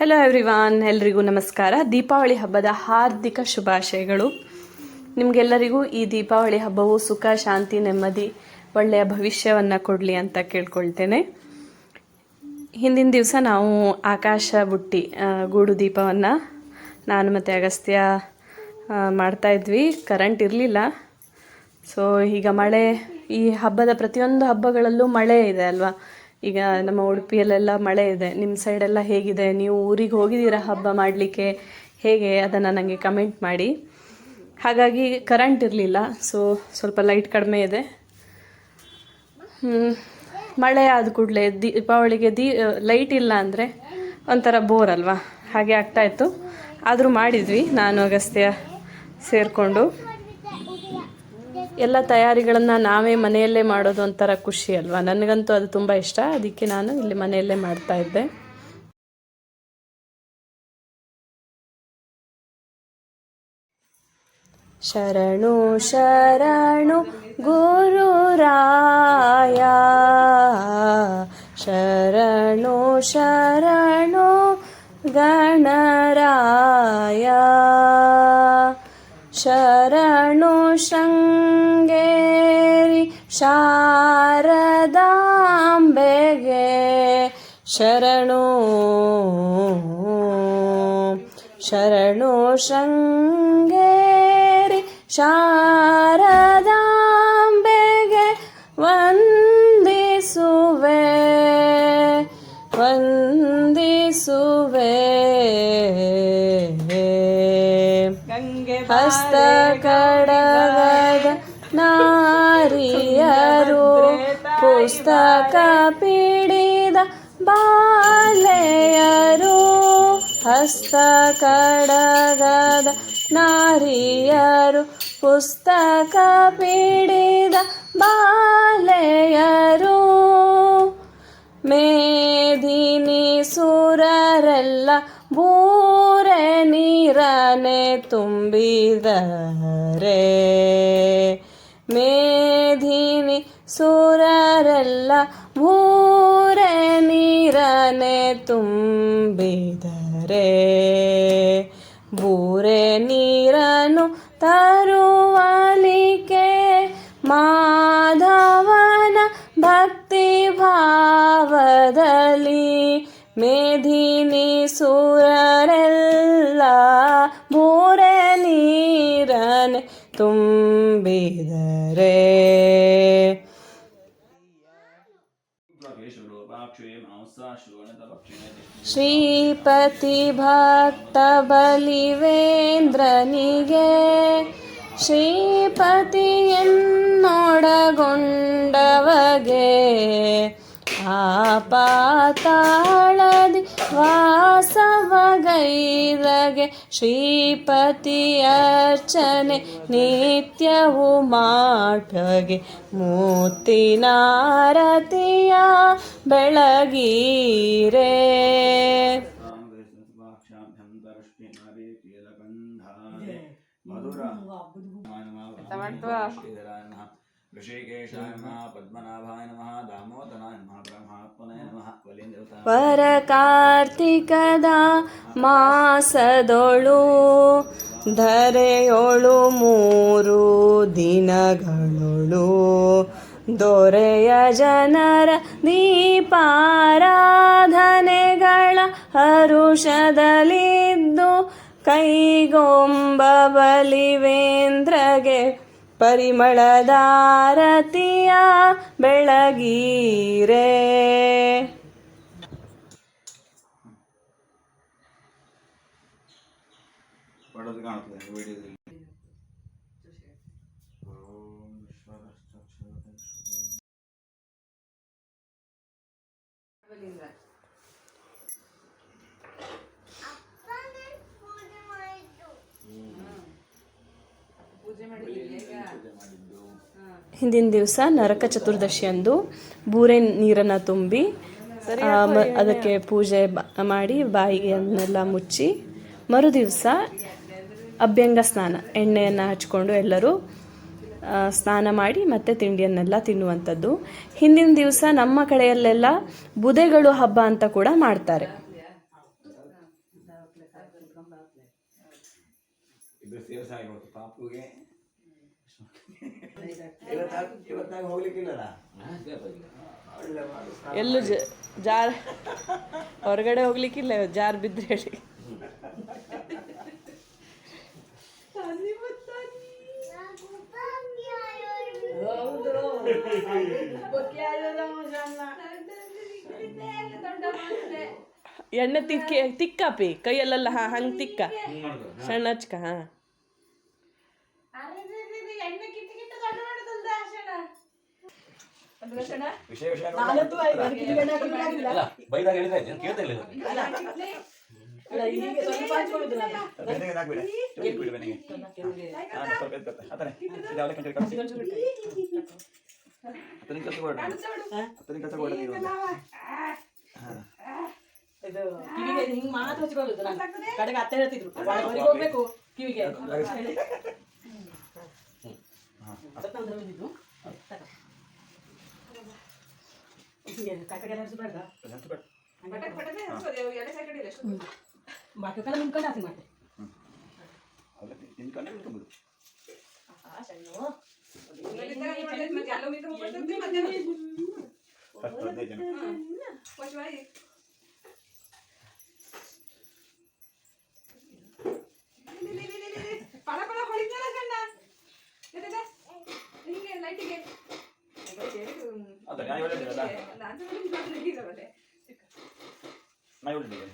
Hello everyone ಎಲ್ರಿಗೂ ನಮಸ್ಕಾರ. ದೀಪಾವಳಿ ಹಬ್ಬದ ಹಾರ್ದಿಕ ಶುಭಾಶಯಗಳು. ನಿಮಗೆಲ್ಲರಿಗೂ ಈ ದೀಪಾವಳಿ ಹಬ್ಬವು ಸುಖ, ಶಾಂತಿ, ನೆಮ್ಮದಿ, ಒಳ್ಳೆಯ ಭವಿಷ್ಯವನ್ನು ಕೊಡಲಿ ಅಂತ ಕೇಳ್ಕೊಳ್ತೇನೆ. ಹಿಂದಿನ ದಿವಸ ನಾವು ಆಕಾಶ ಬುಟ್ಟಿ ಗೂಡು ದೀಪವನ್ನು ನಾನು ಮತ್ತು ಅಗಸ್ತ್ಯ ಮಾಡ್ತಾಯಿದ್ವಿ ಕರೆಂಟ್ ಇರಲಿಲ್ಲ. ಸೊ ಈಗ ಮಳೆ, ಈ ಹಬ್ಬದ ಪ್ರತಿಯೊಂದು ಹಬ್ಬಗಳಲ್ಲೂ ಮಳೆ ಇದೆ ಅಲ್ವಾ? ಈಗ ನಮ್ಮ ಉಡುಪಿಯಲ್ಲೆಲ್ಲ ಮಳೆ ಇದೆ. ನಿಮ್ಮ ಸೈಡೆಲ್ಲ ಹೇಗಿದೆ? ನೀವು ಊರಿಗೆ ಹೋಗಿದ್ದೀರಾ ಹಬ್ಬ ಮಾಡಲಿಕ್ಕೆ? ಹೇಗೆ? ಅದನ್ನು ನನಗೆ ಕಮೆಂಟ್ ಮಾಡಿ. ಹಾಗಾಗಿ ಕರೆಂಟ್ ಇರಲಿಲ್ಲ ಸೊ ಸ್ವಲ್ಪ ಲೈಟ್ ಕಡಿಮೆ ಇದೆ. ಮಳೆ ಆದ ಕೂಡಲೇ ದೀಪಾವಳಿಗೆ ದೀ ಲೈಟ್ ಇಲ್ಲ ಅಂದರೆ ಒಂಥರ ಬೋರ್ ಅಲ್ವಾ? ಹಾಗೆ ಆಗ್ತಾಯಿತ್ತು ಆದರೂ ಮಾಡಿದ್ವಿ, ನಾನು ಅಗಸ್ತ್ಯ ಸೇರಿಕೊಂಡು. ಎಲ್ಲ ತಯಾರಿಗಳನ್ನು ನಾವೇ ಮನೆಯಲ್ಲೇ ಮಾಡೋದು ಒಂಥರ ಖುಷಿ ಅಲ್ವಾ? ನನಗಂತೂ ಅದು ತುಂಬ ಇಷ್ಟ. ಅದಕ್ಕೆ ನಾನು ಇಲ್ಲಿ ಮನೆಯಲ್ಲೇ ಮಾಡ್ತಾ ಇದ್ದೆ. ಶರಣು ಶರಣು ಗುರುರಾಯ ಶರಣು ಶರಣು, ಗಣರಾಯ. ಶಾರದಾಂಬೆಗೆ ಶರಣು ಶರಣು ಶೃಂಗೇರಿ ಶಾರದಾಂಬೆಗೆ ನಾರಿಯರು ಪುಸ್ತಕ ಪಿಡಿದ ಬಾಲೆಯರು, ಹಸ್ತ ಕಡಗದ ನಾರಿಯರು, ಪುಸ್ತಕ ಪಿಡಿದ ಬಾಲೆಯರು. ಮೇದಿನಿ ಸುರರೆಲ್ಲ ಬೂರೆ ನೀರನೆ ತುಂಬಿದರೆ ಮೇದಿನಿ ಸುರರೆಲ್ಲ ಬೂರೆ ನೀರನೆ ತುಂಬಿದರೆ ಬೂರೆ ನೀರನು ತರುವಲಿಕೆ ಮಾಧವನ ಭಕ್ತಿ ಭಾವದಲ್ಲಿ ಮೇಧಿನಿ ಸುರರೆಲ್ಲ ತುಂಬಿದರೆ. ಶ್ರೀಪತಿ ಭಕ್ತ ಬಲಿವೇಂದ್ರನಿಗೆ ಶ್ರೀಪತಿಯನ್ನೊಡಗೊಂಡವಗೆ ಆಪಾತಾಳದಿ ವಾಸವಗೈದಗೆ ಶ್ರೀಪತಿ ಅರ್ಚನೆ ನಿತ್ಯವು ಮಾಡಗೆ ಮೂರ್ತಿನಾರತಿಯ ಬೆಳಗೀರೆ. ಋಷಿಕೇಶಾಯ ನಮಃ ಪದ್ಮನಾಭಾಯ ನಮಃ ದಾಮೋದರಾಯ ನಮಃ ಬ್ರಹ್ಮಾತ್ಮನೇ ನಮಃ ಬಲಿಂದೇವತಾ ವರ ಕಾರ್ತಿಕದ ಮಾಸದೊಳು ಧರೆಯೊಳು ಮೂರು ದಿನಗಳೊಳು, ದೊರೆಯ ಜನರ ದೀಪಾರಾಧನೆಗಳ ಹರುಷದಲ್ಲಿದ್ದು ಕೈಗೊಂಬ ಬಲಿವೇಂದ್ರಗೆ ಪರಿಮಳದಾರತಿಯ ಬೆಳಗೀರೆ. ಕಾಣುತ್ತದೆ ಹಿಂದಿನ ದಿವಸ ನರಕ ಚತುರ್ದಶಿಯಂದು ಬೂರೆ ನೀರನ್ನು ತುಂಬಿ ಮ- ಅದಕ್ಕೆ ಪೂಜೆ ಬ- ಮಾಡಿ ಬಾಯಿಯನ್ನೆಲ್ಲ ಮುಚ್ಚಿ ಮರುದಿವಸ ಅಭ್ಯಂಗ ಸ್ನಾನ ಎಣ್ಣೆಯನ್ನು ಹಚ್ಕೊಂಡು ಎಲ್ಲರೂ ಸ್ನಾನ ಮಾಡಿ ಮತ್ತೆ ತಿಂಡಿಯನ್ನೆಲ್ಲ ತಿನ್ನುವಂಥದ್ದು. ಹಿಂದಿನ ದಿವಸ ನಮ್ಮ ಕಡೆಯಲ್ಲೆಲ್ಲ ಬುಧೆಗಳು ಹಬ್ಬ ಅಂತ ಕೂಡ ಮಾಡ್ತಾರೆ. ಇವತ್ತಾಗ ಇವತ್ತಾಗ ಹೋಗ್ಲಿಕ್ಕಿಲ್ಲಲ್ಲ. ಎಲ್ಲೂ ಜ ಜಾರ್ ಹೊರಗಡೆ ಹೋಗ್ಲಿಕ್ಕಿಲ್ಲ ಇವತ್ತು ಜಾರ್ ಬಿದ್ರೆ ಹೇಳಿ. ಎಣ್ಣೆ ತಿಕ್ಕಿ ತಿಕ್ಕಪಿ ಕೈಯಲ್ಲೆಲ್ಲ ಹಾ ಹಂಗೆ ತಿಕ್ಕ. ಸಣ್ಣ ಹಚ್ಕ ಹಾ. ವಿಷಯ ವಿಷಯ. ಬೈದಾಗ ಹೇಳಿದ್ರೆ ಆಯ್ತು, ಏನ್ ಕೇಳ್ತಾ ಇಲ್ಲ ಇದು. ಬೆನ್ನಿಗೆ ಹಾಕ್ಬಿಡು. ಚೂರು ಬಿಡು ಬೆನ್ನಿಗೆ. ಹಾ, ಸ್ವಲ್ಪ ಎದ್ದು ಕಟ್ಟು. ಆ ಥರ. ಇದು ಅವಲಕ್ಕಿ ಅಂತ ಕಟ್ಸಿ. ಹತ್ತನೇ ಕೆಲಸ ಕೊಡು. ಹತ್ತನೇ ಕೆಲಸ ಕೊಡು ನೀವು. ಇದು ಕಿವಿಗೆ ಹಿಂಗ್ ಮಾತ್ರ ಹಚ್ಕೊಳ್ಳೋದು ನಾನು ಕಡೆಗೆ ಅತ್ತೆ ಹೇಳ್ತಿದ್ರು ಹೊರಗೆ ಹೋಗ್ಬೇಕು ಕಿವಿಗೆ ಹೇಳಿ ಅದಕ್ಕೆ ನಾನು ಬಂದಿದ್ದು ಹಿಂಗೆ ಕಾಕಡೆ ಹರಿಸ್ಬೇಡ ಹತ್ತು ಕೊಡು. ಬಾಕಿ ಕಡೆ ನಿಂತ್ಕೊಂಡು ಹಾಕಿ ಮಾಡ್ತೆ ಅವಲಕ್ಕಿ ಹೇಳಿದ್ದೀನಿ.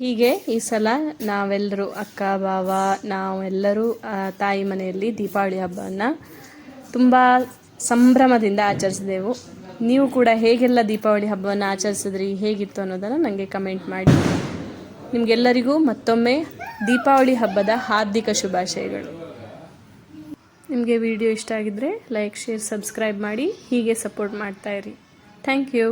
ಹೀಗೆ ಈ ಸಲ ನಾವೆಲ್ಲರೂ ಅಕ್ಕ ಬಾವ ನಾವೆಲ್ಲರೂ ಆ, ತಾಯಿ ಮನೆಯಲ್ಲಿ ದೀಪಾವಳಿ ಹಬ್ಬವನ್ನು ತುಂಬ ಸಂಭ್ರಮದಿಂದ ಆಚರಿಸಿದೆವು. ನೀವು ಕೂಡ ಹೇಗೆಲ್ಲ ದೀಪಾವಳಿ ಹಬ್ಬವನ್ನು ಆಚರಿಸಿದ್ರಿ, ಹೇಗಿತ್ತು ಅನ್ನೋದನ್ನು ನನಗೆ ಕಮೆಂಟ್ ಮಾಡಿ. ನಿಮಗೆಲ್ಲರಿಗೂ ಮತ್ತೊಮ್ಮೆ ದೀಪಾವಳಿ ಹಬ್ಬದ ಹಾರ್ದಿಕ ಶುಭಾಶಯಗಳು. ನಿಮಗೆ ವಿಡಿಯೋ ಇಷ್ಟ ಆಗಿದ್ದರೆ ಲೈಕ್ ಶೇರ್ ಸಬ್ಸ್ಕ್ರೈಬ್ ಮಾಡಿ ಹೀಗೆ ಸಪೋರ್ಟ್ ಮಾಡ್ತಾಯಿರಿ ಥ್ಯಾಂಕ್ ಯು